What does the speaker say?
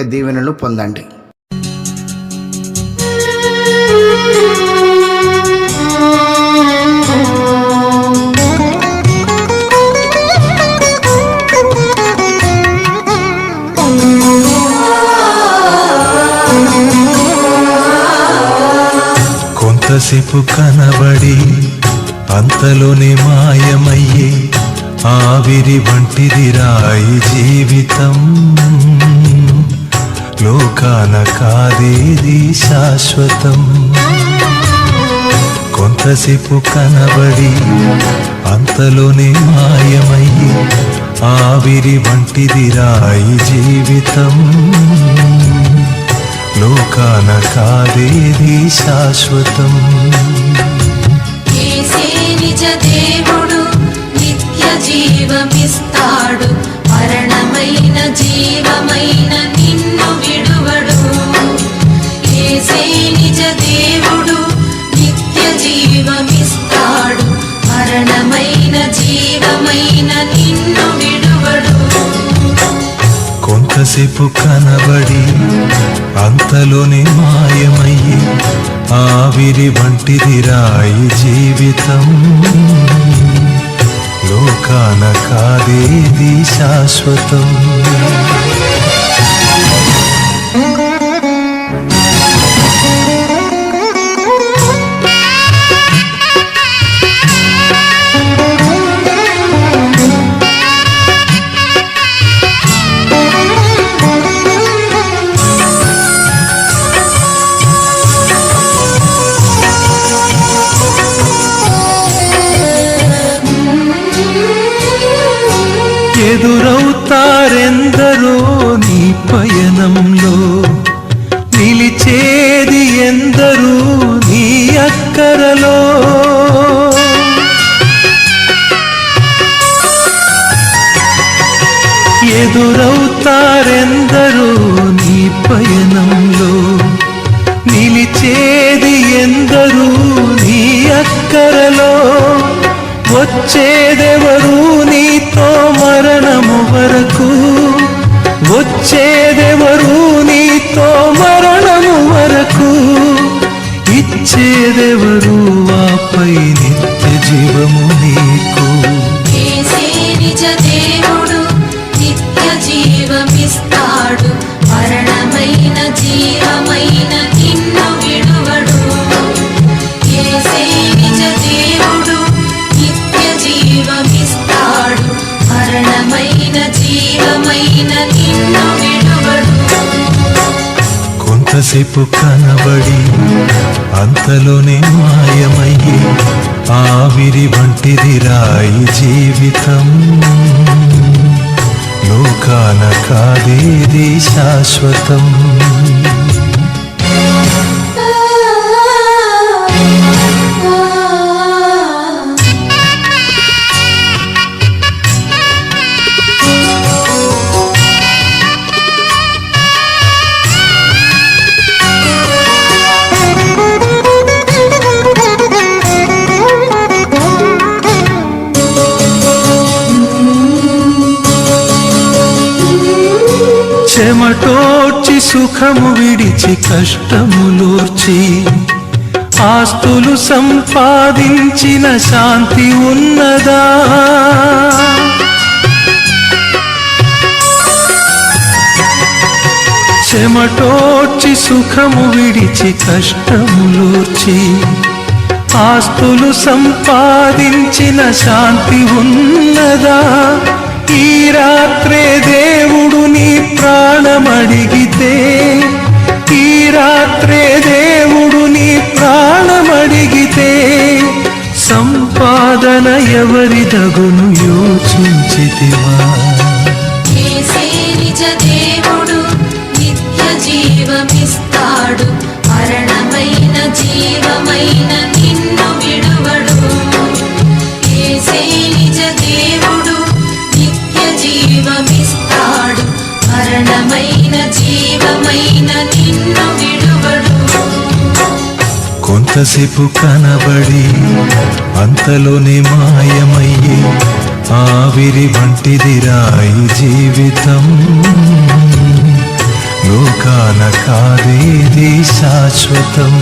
దీవెనలు పొందండి. కొంతసేపు కనబడి అంతలోనే మాయమయ్యే ఆవిరి వంటిది రాయి జీవితం. లోకాన కాదేది శాశ్వతం? కొంతసేపు కనబడి అంతలోనే మాయమయ్యి ఆవిరి వంటిది రాయి జీవితం. లోకాన కాదేది శాశ్వతం? నిజ దేవుడు నిత్య జీవమిస్తాడు. మరణమైన జీవమైన కొంతసేపు కనబడి అంతలోనే మాయమయ్యి ఆవిరి వంటిది రాయి జీవితం. లోకాన కాదేది శాశ్వతం. ఎదురవుతారెందరో నీ పయనంలో? నిలిచేది ఎందరూ నీ అక్కరలో? ఎదురవుతారెందరూ నీ పయనంలో? నిలిచేది ఎందరూ నీ అక్కరలో? వచ్చేదే ఇచ్చేదెవరు వాపై నిత్య జీవము నీకు. నిజ దేవుడు నిత్య జీవమిస్తాడు. మరణమైన జీవమైన నిన్ను విడువడు. నిజ దేవుడు నిత్య జీవమిస్తాడు. మరణమైన జీవమైన నిన్ను కొంతసేపు కనబడి అంతలోనే మాయమయ్యి ఆవిరి వంటిది రాయి జీవితం. లోకాన కాదేది శాశ్వతం. చెమటోడ్చి సుఖము విడిచి కష్టములోర్చి ఆస్తులు సంపాదించిన శాంతి ఉన్నదా? చెమటోడ్చి సుఖము విడిచి కష్టములోర్చి ఆస్తులు సంపాదించిన శాంతి ఉన్నదా? సంపాదన ఎవరిదగును యోచించితివా? నిజ దేవుడు నిత్య జీవమిస్తాడు. మరణమైన జీవమైన నిన్ను విడువడు. యేసే నిజ దేవుడు నిత్య జీవమిస్తాడు. మరణమైన జీవమైన నిన్ను విడువడు. కొంతసేపు కనబడి అంతలోనే మాయమయ్యే ఆవిరి వంటిది రాయి జీవితం. లోకాన కాదేది శాశ్వతం.